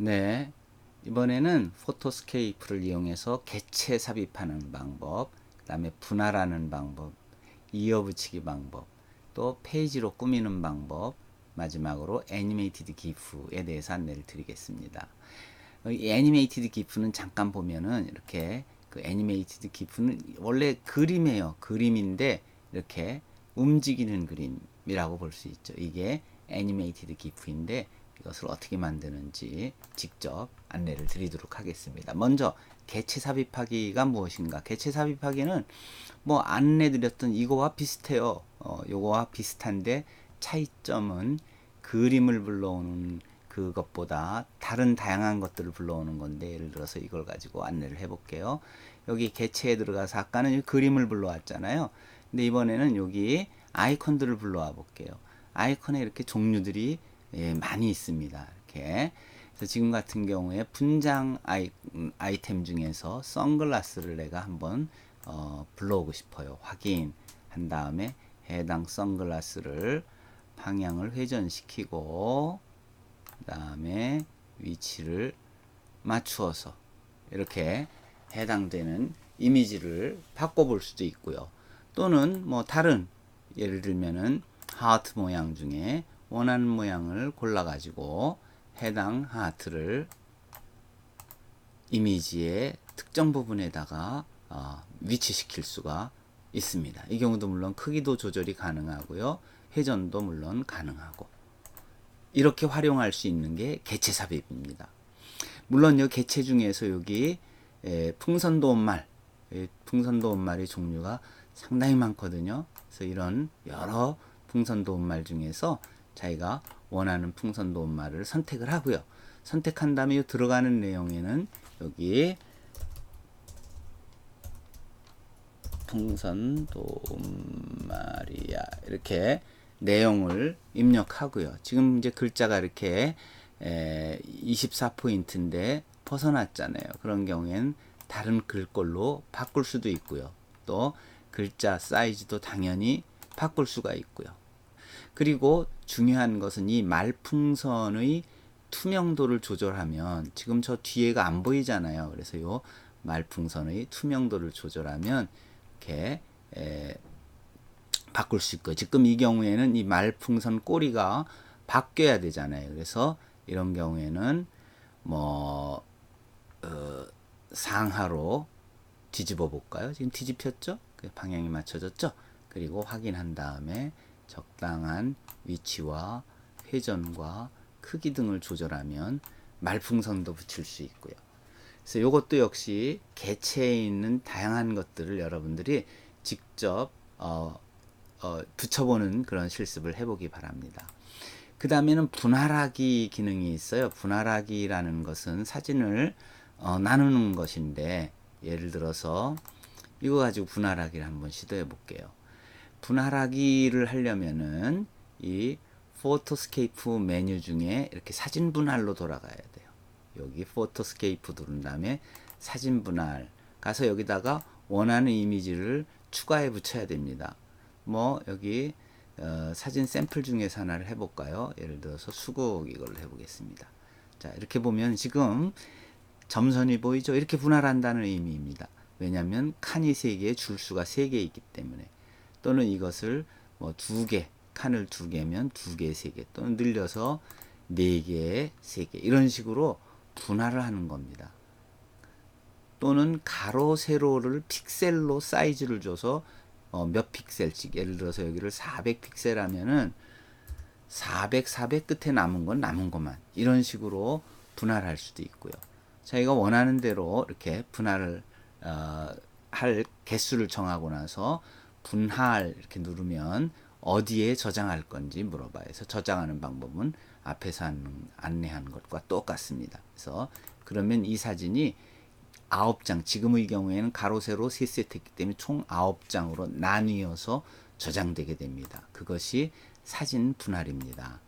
네. 이번에는 포토스케이프를 이용해서 개체 삽입하는 방법, 그 다음에 분할하는 방법, 이어붙이기 방법, 또 페이지로 꾸미는 방법, 마지막으로 애니메이티드 기프에 대해서 안내를 드리겠습니다. 이 애니메이티드 기프는 잠깐 보면은 이렇게 그 애니메이티드 기프는 원래 그림이에요. 그림인데 이렇게 움직이는 그림이라고 볼 수 있죠. 이게 애니메이티드 기프인데 이것을 어떻게 만드는지 직접 안내를 드리도록 하겠습니다. 먼저 개체 삽입하기가 무엇인가? 개체 삽입하기는 뭐 안내 드렸던 이거와 비슷해요. 어, 요거와 비슷한데 차이점은 그림을 불러오는 그것보다 다른 다양한 것들을 불러오는 건데 예를 들어서 이걸 가지고 안내를 해볼게요. 여기 개체에 들어가서 아까는 그림을 불러왔잖아요. 근데 이번에는 여기 아이콘들을 불러와 볼게요. 아이콘에 이렇게 종류들이 예, 많이 있습니다. 이렇게. 그래서 지금 같은 경우에 분장 아이, 아이템 중에서 선글라스를 내가 한번 어, 불러오고 싶어요. 확인한 다음에 해당 선글라스를 방향을 회전시키고 그 다음에 위치를 맞추어서 이렇게 해당되는 이미지를 바꿔볼 수도 있고요. 또는 뭐 다른 예를 들면은 하트 모양 중에 원하는 모양을 골라 가지고 해당 하트를 이미지의 특정 부분에다가 어, 위치시킬 수가 있습니다. 이 경우도 물론 크기도 조절이 가능하고요. 회전도 물론 가능하고 이렇게 활용할 수 있는 게 개체 삽입입니다. 물론 이 개체 중에서 여기 에, 풍선도움말 풍선도움말의 종류가 상당히 많거든요. 그래서 이런 여러 풍선도움말 중에서 자기가 원하는 풍선 도움말을 선택을 하고요. 선택한 다음에 들어가는 내용에는 여기 풍선 도움말이야 이렇게 내용을 입력하고요. 지금 이제 글자가 이렇게 24포인트인데 벗어났잖아요. 그런 경우에는 다른 글꼴로 바꿀 수도 있고요. 또 글자 사이즈도 당연히 바꿀 수가 있고요. 그리고 중요한 것은 이 말풍선의 투명도를 조절하면 지금 저 뒤에가 안 보이잖아요. 그래서 요 말풍선의 투명도를 조절하면 이렇게 에, 바꿀 수 있고 지금 이 경우에는 이 말풍선 꼬리가 바뀌어야 되잖아요. 그래서 이런 경우에는 뭐 어, 상하로 뒤집어 볼까요? 지금 뒤집혔죠? 그 방향이 맞춰졌죠? 그리고 확인한 다음에 적당한 위치와 회전과 크기 등을 조절하면 말풍선도 붙일 수 있고요. 그래서 이것도 역시 개체에 있는 다양한 것들을 여러분들이 직접 어, 어, 붙여보는 그런 실습을 해보기 바랍니다. 그 다음에는 분할하기 기능이 있어요. 분할하기라는 것은 사진을 어, 나누는 것인데 예를 들어서 이거 가지고 분할하기를 한번 시도해 볼게요. 분할하기를 하려면은 이 포토스케이프 메뉴 중에 이렇게 사진 분할로 돌아가야 돼요. 여기 포토스케이프 누른 다음에 사진 분할 가서 여기다가 원하는 이미지를 추가해 붙여야 됩니다. 뭐 여기 어, 사진 샘플 중에서 하나를 해볼까요? 예를 들어서 수국 이걸 해보겠습니다. 자 이렇게 보면 지금 점선이 보이죠? 이렇게 분할한다는 의미입니다. 왜냐하면 칸이 3개, 줄수가 3개 있기 때문에 또는 이것을 뭐 두 개, 칸을 두 개면 두 개, 세 개, 또는 늘려서 네 개, 세 개, 이런 식으로 분할을 하는 겁니다. 또는 가로, 세로를 픽셀로 사이즈를 줘서 어, 몇 픽셀씩, 예를 들어서 여기를 400픽셀 하면은 400, 400 끝에 남은 건 남은 것만. 이런 식으로 분할할 수도 있고요. 자기가 원하는 대로 이렇게 분할을, 어, 할 개수를 정하고 나서 분할 이렇게 누르면 어디에 저장할 건지 물어봐요. 그래서 저장하는 방법은 앞에서 안내한 것과 똑같습니다. 그래서 그러면 이 사진이 아홉 장, 지금의 경우에는 가로 세로 세 세트이기 때문에 총 아홉 장으로 나뉘어서 저장되게 됩니다. 그것이 사진 분할입니다.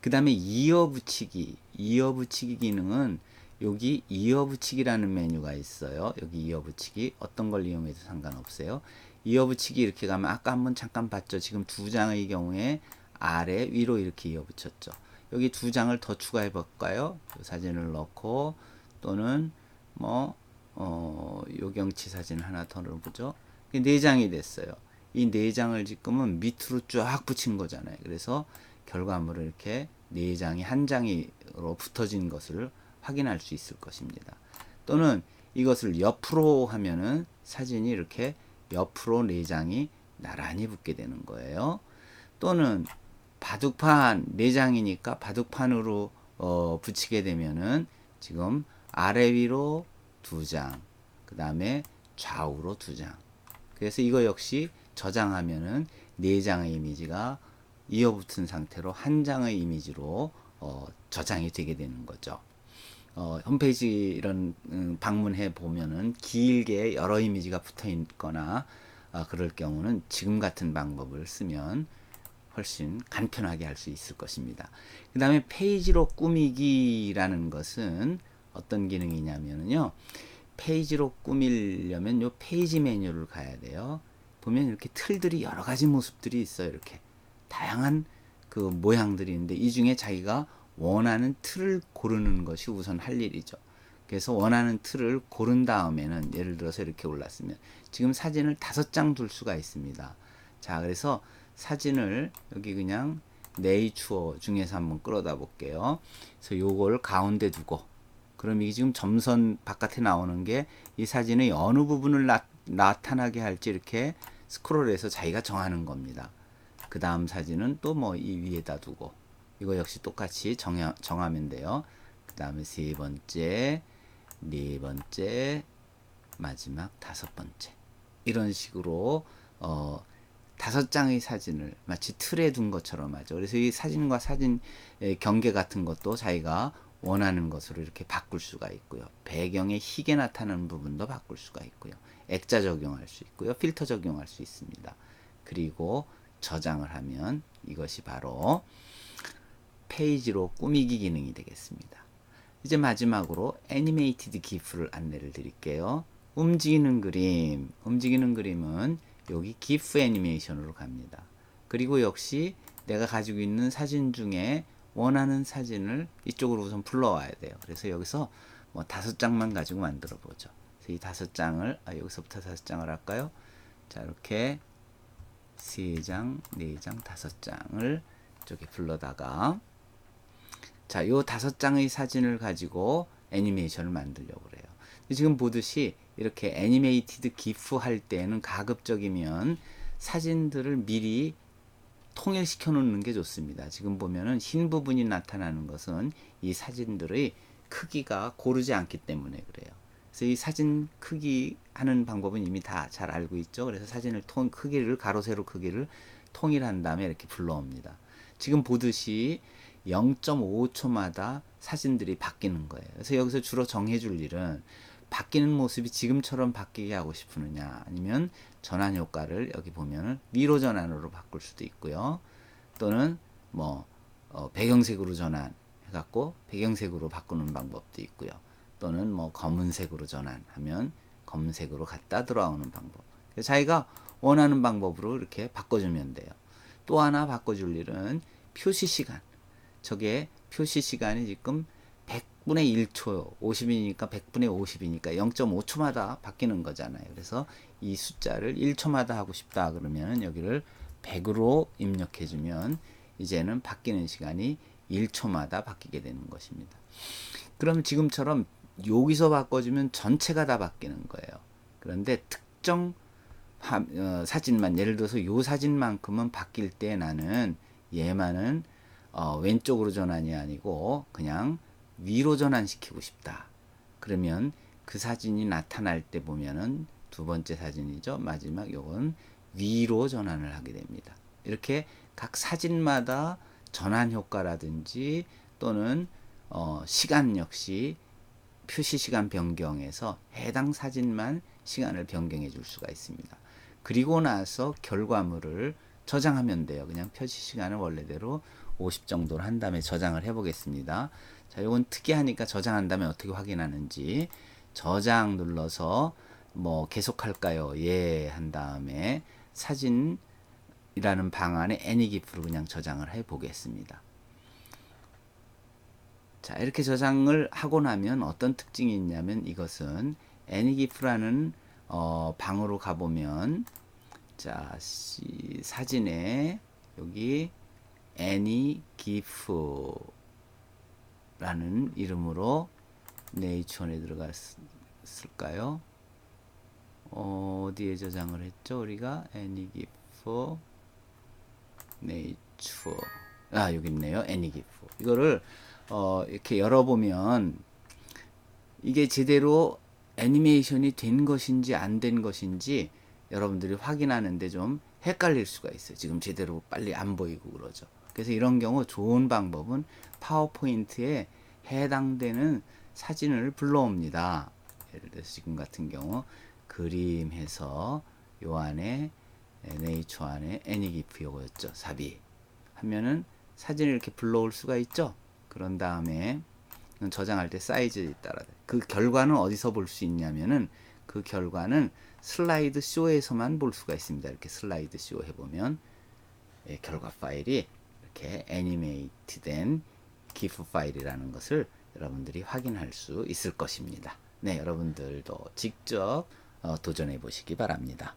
그 다음에 이어 붙이기, 이어 붙이기 기능은 여기 이어 붙이기라는 메뉴가 있어요. 여기 이어 붙이기 어떤 걸 이용해도 상관없어요. 이어붙이기 이렇게 가면 아까 한번 잠깐 봤죠. 지금 두 장의 경우에 아래 위로 이렇게 이어붙였죠. 여기 두 장을 더 추가해 볼까요? 사진을 넣고 또는 뭐 어, 요경치 사진 하나 더 넣어보죠. 네 장이 됐어요. 이 네 장을 지금은 밑으로 쫙 붙인 거잖아요. 그래서 결과물을 이렇게 네 장이 한 장으로 붙어진 것을 확인할 수 있을 것입니다. 또는 이것을 옆으로 하면은 사진이 이렇게 옆으로 네 장이 나란히 붙게 되는 거예요. 또는 바둑판 네 장이니까 바둑판으로 어, 붙이게 되면은 지금 아래 위로 두 장, 그 다음에 좌우로 두 장. 그래서 이거 역시 저장하면은 네 장의 이미지가 이어붙은 상태로 한 장의 이미지로 어, 저장이 되게 되는 거죠. 어, 홈페이지 이런 음, 방문해 보면은 길게 여러 이미지가 붙어 있거나 어, 그럴 경우는 지금 같은 방법을 쓰면 훨씬 간편하게 할 수 있을 것입니다. 그 다음에 페이지로 꾸미기라는 것은 어떤 기능이냐면요. 페이지로 꾸밀려면 요 페이지 메뉴를 가야 돼요. 보면 이렇게 틀들이 여러 가지 모습들이 있어요. 이렇게 다양한 그 모양들이 있는데 이 중에 자기가 원하는 틀을 고르는 것이 우선 할 일이죠. 그래서 원하는 틀을 고른 다음에는 예를 들어서 이렇게 올랐으면 지금 사진을 다섯 장 둘 수가 있습니다. 자, 그래서 사진을 여기 그냥 네이추어 중에서 한번 끌어다 볼게요. 그래서 요걸 가운데 두고 그럼 이게 지금 점선 바깥에 나오는 게 이 사진의 어느 부분을 나, 나타나게 할지 이렇게 스크롤해서 자기가 정하는 겁니다. 그 다음 사진은 또 뭐 이 위에다 두고 이거 역시 똑같이 정하, 정하면 돼요. 그 다음에 세 번째, 네 번째, 마지막 다섯 번째 이런 식으로 어, 다섯 장의 사진을 마치 틀에 둔 것처럼 하죠. 그래서 이 사진과 사진 경계 같은 것도 자기가 원하는 것으로 이렇게 바꿀 수가 있고요. 배경에 희게 나타나는 부분도 바꿀 수가 있고요. 액자 적용할 수 있고요. 필터 적용할 수 있습니다. 그리고 저장을 하면 이것이 바로 페이지로 꾸미기 기능이 되겠습니다. 이제 마지막으로 애니메이티드 기프를 안내를 드릴게요. 움직이는 그림, 움직이는 그림은 여기 기프 애니메이션으로 갑니다. 그리고 역시 내가 가지고 있는 사진 중에 원하는 사진을 이쪽으로 우선 불러와야 돼요. 그래서 여기서 뭐 다섯 장만 가지고 만들어 보죠. 이 다섯 장을 아, 여기서부터 다섯 장을 할까요? 자 이렇게 세 장, 네 장, 다섯 장을 이쪽에 불러다가 자, 요 다섯 장의 사진을 가지고 애니메이션을 만들려고 그래요. 지금 보듯이 이렇게 애니메이티드 기프 할 때는 가급적이면 사진들을 미리 통일시켜 놓는 게 좋습니다. 지금 보면은 흰 부분이 나타나는 것은 이 사진들의 크기가 고르지 않기 때문에 그래요. 그래서 이 사진 크기 하는 방법은 이미 다 잘 알고 있죠. 그래서 사진을 통 크기를 가로 세로 크기를 통일한 다음에 이렇게 불러옵니다. 지금 보듯이 0.5초마다 사진들이 바뀌는 거예요. 그래서 여기서 주로 정해줄 일은 바뀌는 모습이 지금처럼 바뀌게 하고 싶으느냐 아니면 전환 효과를 여기 보면은 위로 전환으로 바꿀 수도 있고요. 또는 뭐 어, 배경색으로 전환 해갖고 배경색으로 바꾸는 방법도 있고요. 또는 뭐 검은색으로 전환하면 검은색으로 갖다 들어오는 방법. 자기가 원하는 방법으로 이렇게 바꿔주면 돼요. 또 하나 바꿔줄 일은 표시 시간. 저게 표시 시간이 지금 100분의 1초, 50이니까 100분의 50이니까 0.5초마다 바뀌는 거잖아요. 그래서 이 숫자를 1초마다 하고 싶다 그러면 여기를 100으로 입력해 주면 이제는 바뀌는 시간이 1초마다 바뀌게 되는 것입니다. 그럼 지금처럼 여기서 바꿔주면 전체가 다 바뀌는 거예요. 그런데 특정 어, 사진만 예를 들어서 요 사진만큼은 바뀔 때 나는 얘만은 어, 왼쪽으로 전환이 아니고 그냥 위로 전환시키고 싶다. 그러면 그 사진이 나타날 때 보면은 두 번째 사진이죠. 마지막 요건 위로 전환을 하게 됩니다. 이렇게 각 사진마다 전환 효과라든지 또는 어, 시간 역시 표시 시간 변경해서 해당 사진만 시간을 변경해 줄 수가 있습니다. 그리고 나서 결과물을 저장하면 돼요. 그냥 표시 시간을 원래대로 50 정도로 한 다음에 저장을 해 보겠습니다. 자, 이건 특이하니까 저장한 다음에 어떻게 확인하는지 저장 눌러서 뭐 계속할까요? 예, 한 다음에 사진이라는 방 안에 애니기프를 그냥 저장을 해 보겠습니다. 자, 이렇게 저장을 하고 나면 어떤 특징이 있냐면 이것은 애니기프라는 어, 방으로 가보면 자, 시, 사진에 여기 애니기프라는 이름으로 네이처에 들어갔을까요? 어, 어디에 저장을 했죠? 우리가 애니기프 네이처 아 여기 있네요 애니기프 이거를 어, 이렇게 열어보면 이게 제대로 애니메이션이 된 것인지 안 된 것인지 여러분들이 확인하는데 좀 헷갈릴 수가 있어요. 지금 제대로 빨리 안 보이고 그러죠. 그래서 이런 경우 좋은 방법은 파워포인트에 해당되는 사진을 불러옵니다. 예를 들어서 지금 같은 경우 그림 해서 요 안에 네이처 안에 애니기프 요거였죠. 삽입 하면은 사진을 이렇게 불러올 수가 있죠. 그런 다음에 저장할 때 사이즈에 따라 그 결과는 어디서 볼 수 있냐면은 그 결과는 슬라이드 쇼에서만 볼 수가 있습니다. 이렇게 슬라이드 쇼 해보면 예, 결과 파일이 이렇게 애니메이트된 기프 파일이라는 것을 여러분들이 확인할 수 있을 것입니다. 네, 여러분들도 직접 어, 도전해 보시기 바랍니다.